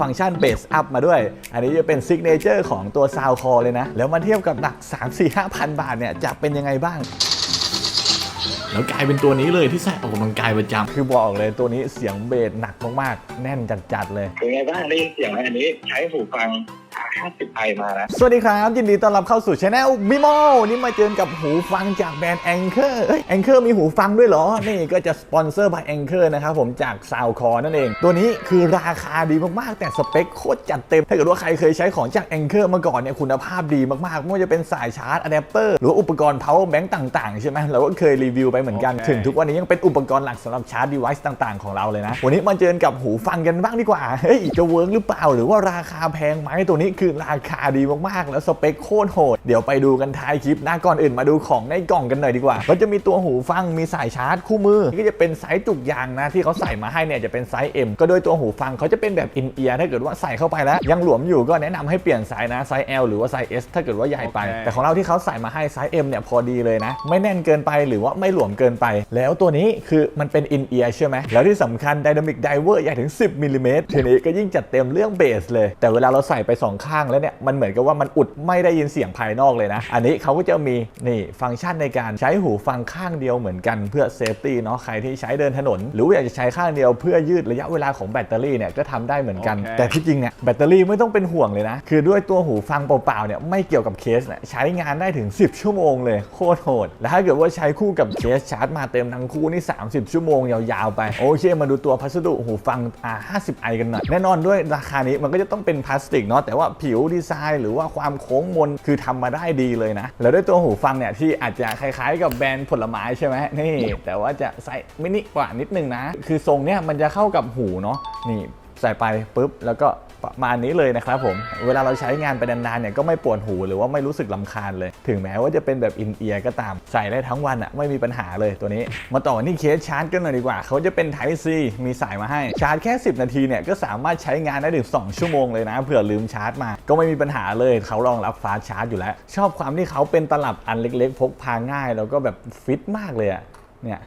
ฟังก์ชันเบสอัพมาด้วย อันนี้จะเป็นซิกเนเจอร์ของตัว Sound Core เลยนะ แล้วมาเทียบกับหลัก 3 4 5พันบาทเนี่ยจะเป็นยังไงบ้าง แล้วกลายเป็นตัวนี้เลยที่ใส่ออกกำลังกายประจำคือบอกเลยตัวนี้เสียงเบสหนักมากๆ แน่นจัดๆเลย เป็นไงบ้างได้ยินเสียงไหมอันนี้ใช้หูฟัง 50ไอมานะสวัสดีครับ ยินดีต้อนรับเข้าสู่ช anel มิโมนี่มาเจอกับหูฟังจากแบรนด์ Anchor เอ้ย Anchor มีหูฟังด้วยเหรอ นี่ก็จะสปอนเซอร์ by Anchor นะครับผมจาก Soundcore นั่นเอง ตัวนี้คือราคาดีมากๆ แต่สเปคโคตรจัดเต็ม ถ้าเกิดว่าใครเคยใช้ของจาก Anchor มาก่อนเนี่ยคุณภาพดีมากๆ ไม่ว่าจะเป็นสายชาร์จอะแดปเตอร์หรือว่าอุปกรณ์ power bank ต่างๆ ใช่ไหมเราก็เคยรีวิวไปเหมือนกันโอเคถึงทุกวันนี้ยังเป็นอุปกรณ์หลักสำหรับชาร์จ device ต่าง ๆ ของเราเลยนะ วันนี้มาเจอกับหูฟังกันบ้างดีกว่า เฮ้ยจะเวิร์กหรือเปล่า หรือว่าราคาแพงไหมตัวนี้คือราคาดีมากๆ แล้วสเปคโคตรโหด เดี๋ยวไปดูกันท้ายคลิปนะก่อนอื่นมาดูของในกล่องกันหน่อยดีกว่า ก็จะมีตัวหูฟังมีสายชาร์จคู่มือก็จะเป็นไซส์จุกยางนะที่เขาใส่มาให้เนี่ยจะเป็นไซส์ M ก็โดยตัวหูฟังเขาจะเป็นแบบอินเอียร์ถ้าเกิดว่าใส่เข้าไปแล้ว ยังหลวมอยู่ก็แนะนำให้เปลี่ยนไซส์นะไซส์ L หรือว่าไซส์ S ถ้าเกิดว่าใหญ่ไปโอเคแต่ของเราที่เขาใส่มาให้ไซส์ M เนี่ยพอดีเลยนะ ไม่แน่นเกินไปหรือว่าไม่หลวมเกินไป แล้วตัวนี้คือมันเป็นอินเอียร์ใช่ไหมแล้วที่สำคัญ Dynamic Diver ใหญ่ถึง 10มิลลิเมตรทีนี้ก็ยิ่งจัดเต็มเรื่องเบสเลย แต่เวลาเราใส่ไปสองข้างแล้วเนี่ยมันเหมือนกับว่ามันอุดไม่ได้ยินเสียงภายนอกเลยนะ อันนี้เขาก็จะมีนี่ฟังก์ชันในการใช้หูฟังข้างเดียวเหมือนกันเพื่อเซฟตี้เนาะใครที่ใช้เดินถนน หรือว่าอยากจะใช้ข้างเดียวเพื่อยืดระยะเวลาของแบตเตอรี่เนี่ยก็ทำได้เหมือนกันโอเคแต่ที่จริงเนี่ยแบตเตอรี่ไม่ต้องเป็นห่วงเลยนะ คือด้วยตัวหูฟังเปล่าๆเนี่ยไม่เกี่ยวกับเคสเนี่ยใช้งานได้ถึง 10 ชั่วโมงเลยโคตรโหดแล้วถ้าเกิดว่าใช้คู่กับเคสชาร์จมาเต็มทั้งคู่นี่ 30 ชั่วโมงยาวๆไปโอเคมาดูตัวพัสดุหูฟัง R50i กันหน่อยแน่นอนด้วยราคานี้มันก็จะต้องเป็นพลาสติกเนาะแต่ว่าผิวดีไซน์ หรือว่าความโค้งมนคือทำมาได้ดีเลยนะ แล้วด้วยตัวหูฟังเนี่ยที่อาจจะคล้ายๆ กับแบรนด์ผลไม้ใช่ไหมนี่ แต่ว่าจะใส่มินิกว่านิดนึงนะ คือทรงเนี่ยมันจะเข้ากับหูเนาะนี่ใส่ไปปุ๊บแล้วก็ ประมาณนี้เลยนะครับผม เวลาเราใช้งานไปนานๆเนี่ยก็ไม่ปวดหูหรือว่าไม่รู้สึกลำคาญเลย ถึงแม้ว่าจะเป็นแบบอินเอียร์ก็ตามใส่ได้ทั้งวันอะไม่มีปัญหาเลยตัวนี้ มาต่อที่เคสชาร์จกันหน่อยดีกว่า เขาจะเป็น Type C มีสายมาให้ชาร์จแค่ 10 นาทีเนี่ยก็สามารถใช้งานได้ถึง 2 ชั่วโมงเลยนะเผื่อลืมชาร์จมา ก็ไม่มีปัญหาเลยเขารองรับฟ้าชาร์จอยู่แล้ว ชอบความที่เขาเป็นตลับอันเล็ก ๆ พกพาง่าย แล้วก็แบบฟิตมากเลยอะเนี่ย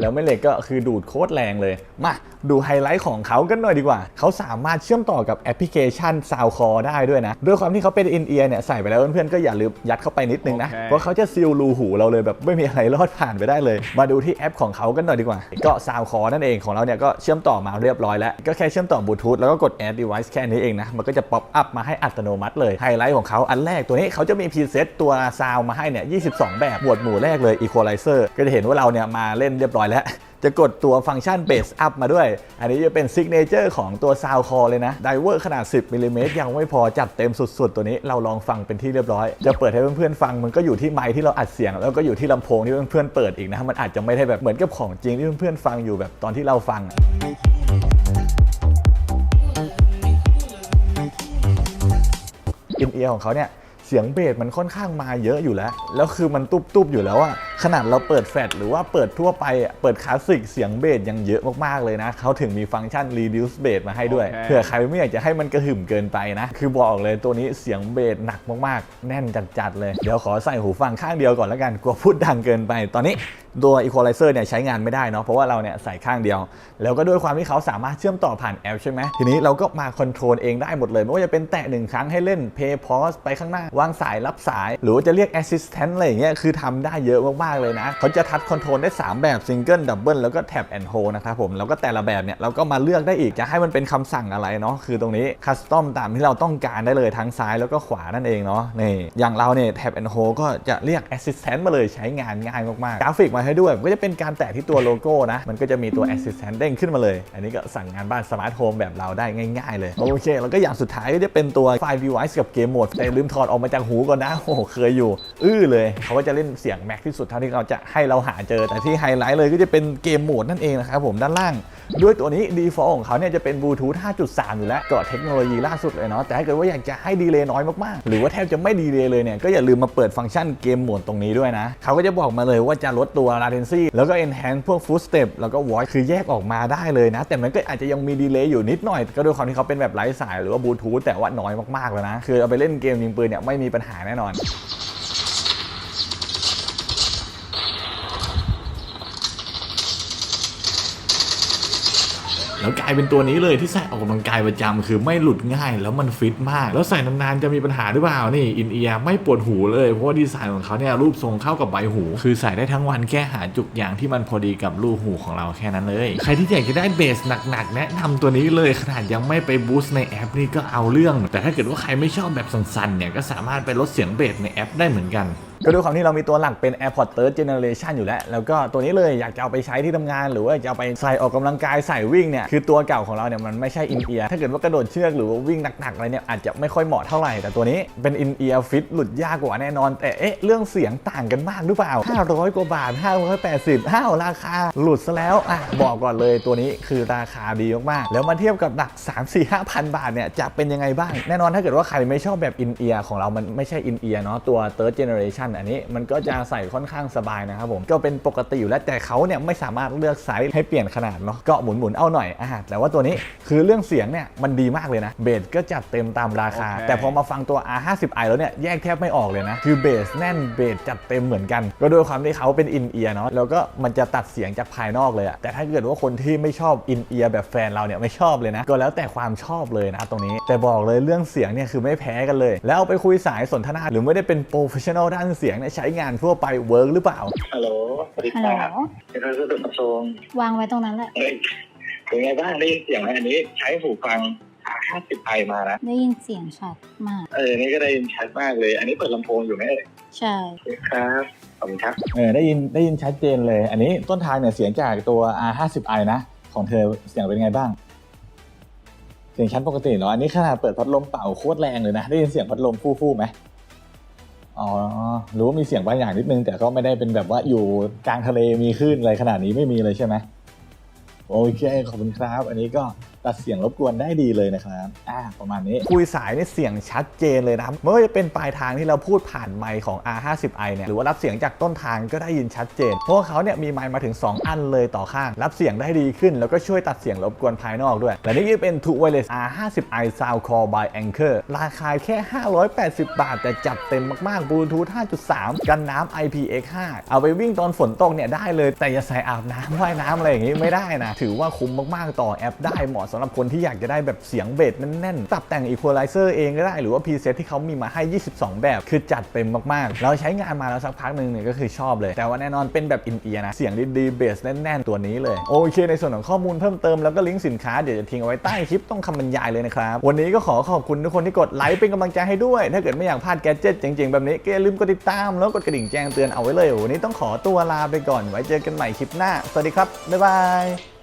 แล้วแม่เหล็กก็คือดูดโคตรแรงเลย มาดูไฮไลท์ของเขากันหน่อยดีกว่า เขาสามารถเชื่อมต่อกับแอปพลิเคชัน SoundCore ได้ด้วยนะ ด้วยความที่เขาเป็นอินเอียร์เนี่ยใส่ไปแล้วเพื่อนๆก็อย่าลืมยัดเข้าไปนิดนึงนะโอเคเพราะเขาจะซีลรูหูเราเลยแบบไม่มีอะไรรอดผ่านไปได้เลย มาดูที่แอปของเขากันหน่อยดีกว่า ก็ SoundCore นั่นเองของเราเนี่ยก็เชื่อมต่อมาเรียบร้อยแล้ว ก็แค่เชื่อมต่อบลูทูธแล้วก็กด Add Device แค่นี้เองนะ มันก็จะป๊อปอัพมาให้อัตโนมัติเลยไฮไลท์ของเขาอันแรกตัวนี้เขาจะมีพรีเซตตัวซาวมาให้เนี่ย22 แบบหมวดหมู่แรกเลย Equalizer ก็จะเห็นว่าเราเนี่ยมาเล่นเรียบร้อยแล้ว จะกดตัวฟังก์ชันเบสอัพมาด้วย อันนี้จะเป็นซิกเนเจอร์ของตัว Sound Core เลยนะไดเวอร์ขนาด 10มิลลิเมตรยังไม่พอจัดเต็มสุด ๆ ตัวนี้เราลองฟังเป็นที่เรียบร้อย จะเปิดให้เพื่อนๆฟังมันก็อยู่ที่ไมค์ที่เราอัดเสียง แล้วก็อยู่ที่ลำโพงที่เพื่อนๆเปิดอีกนะมันอาจจะไม่ได้แบบเหมือนกับของจริงที่เพื่อนๆฟังอยู่แบบตอนที่เราฟังอินเอียร์ของเขาเนี่ยเสียงเบสมันค่อนข้างมาเยอะอยู่แล้ว แล้วคือมันตุบๆอยู่แล้วอะ ขนาดเราเปิดแฟลชหรือว่าเปิดทั่วไปอะเปิดคลาสสิกเสียงเบสยังเยอะมากๆเลยนะเขาถึงมีฟังก์ชัน reduce bass มาให้ด้วยโอเคเผื่อใครไม่อยากจะให้มันกระหึ่มเกินไปนะ คือบอกเลยตัวนี้เสียงเบสหนักมากๆ แน่นจัดๆเลย เดี๋ยวขอใส่หูฟังข้างเดียวก่อนแล้วกันกลัวพูดดังเกินไป ตอนนี้ตัว equalizer เนี่ยใช้งานไม่ได้เนาะเพราะว่าเราเนี่ยใส่ข้างเดียว แล้วก็ด้วยความที่เขาสามารถเชื่อมต่อผ่านแอปใช่ไหมทีนี้เราก็มาคอนโทรลเองได้หมดเลยไม่ว่าจะเป็นแตะหนึ่งครั้งให้เล่น play pause ไปข้างหน้าวางสายรับสาย หรือว่าจะเรียก assistant อะไรอย่างเงี้ยคือทำได้เยอะมากๆเลยนะ เขาจะทัชคอนโทรลได้ 3 แบบ single double แล้วก็ tap and hold นะครับผม แล้วก็แต่ละแบบเนี่ย เราก็มาเลือกได้อีก จะให้มันเป็นคำสั่งอะไรเนาะคือตรงนี้คัสตอมตามที่เราต้องการได้เลยทั้งซ้ายแล้วก็ขวานั่นเองเนาะนี่อย่างเราเนี่ย tap and hold ก็จะเรียก assistant มาเลยใช้งานง่ายมากๆกราฟิกมาให้ด้วยก็จะเป็นการแตะที่ตัวโลโก้นะมันก็จะมีตัว assistant เด้งขึ้นมาเลย อันนี้ก็สั่งงานบ้านสมาร์ทโฮมแบบเราได้ง่าย ๆ เลยโอเคแล้วก็อย่างสุดท้ายก็จะเป็นตัวไฟล์ device กับเกมโหมดแต่ลืมถอดออกมาจากหูก่อนนะโอ้เคยอยู่ อื้อเลย เขาก็จะเล่นเสียงแม็กที่สุดเท่าที่เขาจะให้เราหาเจอ แต่ที่ไฮไลท์เลยก็จะเป็นเกมโหมดนั่นเองนะครับผมด้านล่าง ด้วยตัวนี้ default ของเขาเนี่ยจะเป็นบลูทูธ 5.3 อยู่แล้วก็เทคโนโลยีล่าสุดเลยเนาะแต่ถ้าเกิดว่าอยากจะให้ดีเลย์น้อยมากๆ หรือว่าแทบจะไม่ดีเลย์เลยเนี่ยก็อย่าลืมมาเปิดฟังก์ชันเกมโหมดตรงนี้ด้วยนะเขาก็จะบอกมาเลยว่าจะลดตัว latency แล้วก็ enhance พวก footstep แล้วก็ voice คือแยกออกมาได้เลยนะ แต่มันก็อาจจะยังมีดีเลย์อยู่นิดหน่อย ก็ด้วยความที่เขาเป็นแบบไร้สายหรือว่าบลูทูธแต่ว่าน้อยมากๆแล้วนะคือเอาไปเล่นเกมยิงปืนเนี่ยไม่มีปัญหาแน่นอน แล้วกลายเป็นตัวนี้เลยที่ใส่ออกกำลังกายประจำคือไม่หลุดง่ายแล้วมันฟิตมาก แล้วใส่นานๆจะมีปัญหาหรือเปล่านี่อินเอียไม่ปวดหูเลยเพราะว่าดีไซน์ของเขาเนี่ยรูปทรงเข้ากับใบหู คือใส่ได้ทั้งวันแค่หาจุกอย่างที่มันพอดีกับรูหูของเราแค่นั้นเลย ใครที่อยากจะได้เบสหนักๆ แนะนำตัวนี้เลยขนาดยังไม่ไปบูสต์ในแอปนี่ก็เอาเรื่อง แต่ถ้าเกิดว่าใครไม่ชอบแบบสั่นๆเนี่ยก็สามารถไปลดเสียงเบสในแอปได้เหมือนกัน ก็ด้วยความที่เรามีตัวหลักเป็น AirPods Third Generation อยู่แล้ว แล้วก็ตัวนี้เลยอยากจะเอาไปใช้ที่ทำงาน หรือว่าจะเอาไปใส่ออกกำลังกายใส่วิ่งเนี่ยคือตัวเก่าของเราเนี่ยมันไม่ใช่อินเอียร์ถ้าเกิดว่ากระโดดเชือกหรือว่าวิ่งหนักๆอะไรเนี่ยอาจจะไม่ค่อยเหมาะเท่าไหร่แต่ตัวนี้เป็นอินเอียร์ฟิตหลุดยากกว่าแน่นอน แต่เอ๊ะเรื่องเสียงต่างกันมากหรือเปล่า 500 กว่าบาท 580ห้าวราคาหลุดซะแล้วอะบอกก่อนเลยตัวนี้คือราคาดีมากๆแล้วมาเทียบกับหลัก 3 4 5พันบาทเนี่ยจะเป็นยังไงบ้างแน่นอนถ้าเกิดว่าใครไม่ชอบแบบอินเอียร์ของเรามันไม่ใช่อินเอียร์เนาะตัว third generation อันนี้มันก็จะใส่ค่อนข้างสบายนะครับผมก็เป็นปกติอยู่แล้วแต่เขาเนี่ยไม่สามารถเลือกไซส์ให้เปลี่ยนขนาดเนาะก็หมุนหมุนๆเอาหน่อยอะแต่ว่าตัวนี้คือเรื่องเสียงเนี่ยมันดีมากเลยนะเบสก็จัดเต็มตามราคา แต่พอมาฟังตัว R50i แล้วเนี่ยแยกแทบไม่ออกเลยนะคือเบสแน่นเบสจัดเต็มเหมือนกัน ก็ด้วยความที่เขาเป็นอินเอียร์เนาะแล้วก็มันจะตัดเสียงจากภายนอกเลยอะแต่ถ้าเกิดว่าคนที่ไม่ชอบอินเอียร์แบบแฟนเราเนี่ยไม่ชอบเลยนะก็แล้วแต่ความชอบเลยนะตรงนี้แต่บอกเลยเรื่องเสียงเนี่ยคือไม่แพ้กันเลย แล้วเอาไปคุยสายสนทนาหรือไม่ได้เป็นโปรเฟชชั่นอลด้านเสียงเนี่ยใช้งานทั่วไปเวิร์กหรือเปล่า ฮัลโหล สวัสดีฮัลโหลครับเป็นรัฐสุดประทงวางไว้ตรงนั้นแหละ เฮ้ยเป็นไงบ้างได้ยินเสียงไหมอันนี้ใช้หูฟัง 50i มานะ ได้ยินเสียงชัดมาก เออ นี่ก็ได้ยินชัดมากเลย อันนี้เปิดลำโพงอยู่ไหมเอ่ยใช่โอเคครับ ขอบคุณครับ เออได้ยินได้ยินชัดเจนเลย อันนี้ต้นทางเนี่ยเสียงจากตัว R50i นะ ของเธอเสียงเป็นไงบ้าง เสียงชั้นปกติเหรออันนี้ขนาดเปิดพัดลมเป่าโคตรแรงเลยนะ ได้ยินเสียงพัดลมฟู่ๆไหม อ๋อรู้ว่ามีเสียงบางอย่างนิดนึง แต่ก็ไม่ได้เป็นแบบว่าอยู่กลางทะเลมีคลื่นอะไรขนาดนี้ไม่มีเลยใช่ไหมโอเคขอบคุณครับ อันนี้ก็ ตัดเสียงรบกวนได้ดีเลยนะครับอ่าประมาณนี้ คุยสายนี่เสียงชัดเจนเลยนะครับไม่ว่าจะเป็นปลายทางที่เราพูดผ่านไมค์ของ R50i เนี่ยหรือว่ารับเสียงจากต้นทางก็ได้ยินชัดเจน เพราะว่าเขาเนี่ยมีไมค์มาถึง 2 อันเลยต่อข้าง รับเสียงได้ดีขึ้น แล้วก็ช่วยตัดเสียงรบกวนภายนอกด้วย และนี่ก็เป็น True Wireless R50i Sound Core by Anchor ราคาแค่ 580 บาท แต่จัดเต็มมากๆ Bluetooth 5.3 กันน้ำ IPX5 เอาไปวิ่งตอนฝนตกเนี่ยได้เลย แต่อย่าใส่อาบน้ำว่ายน้ำอะไรอย่างงี้ไม่ได้นะ ถือว่าคุ้มมากๆ ต่อแอปได้เหมาะสำหรับคนที่อยากจะได้แบบเสียงเบสแน่นๆปรับแต่ง Equalizer เองก็ได้หรือว่า preset ที่เขามีมาให้ 22 แบบ คือจัดเต็มมากๆ เราใช้งานมาแล้วสักพักหนึ่งเนี่ยก็คือชอบเลย แต่ว่าแน่นอนเป็นแบบอินเอียนะ เสียงดีๆเบสแน่นๆ ตัวนี้เลย โอเค ในส่วนของข้อมูลเพิ่มเติมแล้วก็ลิงก์สินค้าเดี๋ยวจะทิ้งเอาไว้ใต้คลิปต้องคำบรรยายเลยนะครับ วันนี้ก็ขอขอบคุณทุกคนที่กดไลค์เป็นกำลังใจให้ด้วย ถ้าเกิดไม่อยากพลาดแกจิตเจ๋งๆแบบนี้ก็อย่าลืมกดติดตาม แล้วกดกระดิ่งแจ้งเตือนเอาไว้เลยวันนี้ต้องขอตัวลาไปก่อนไว้เจอกันใหม่คลิปหน้าสวัสดีครับบ๊ายบาย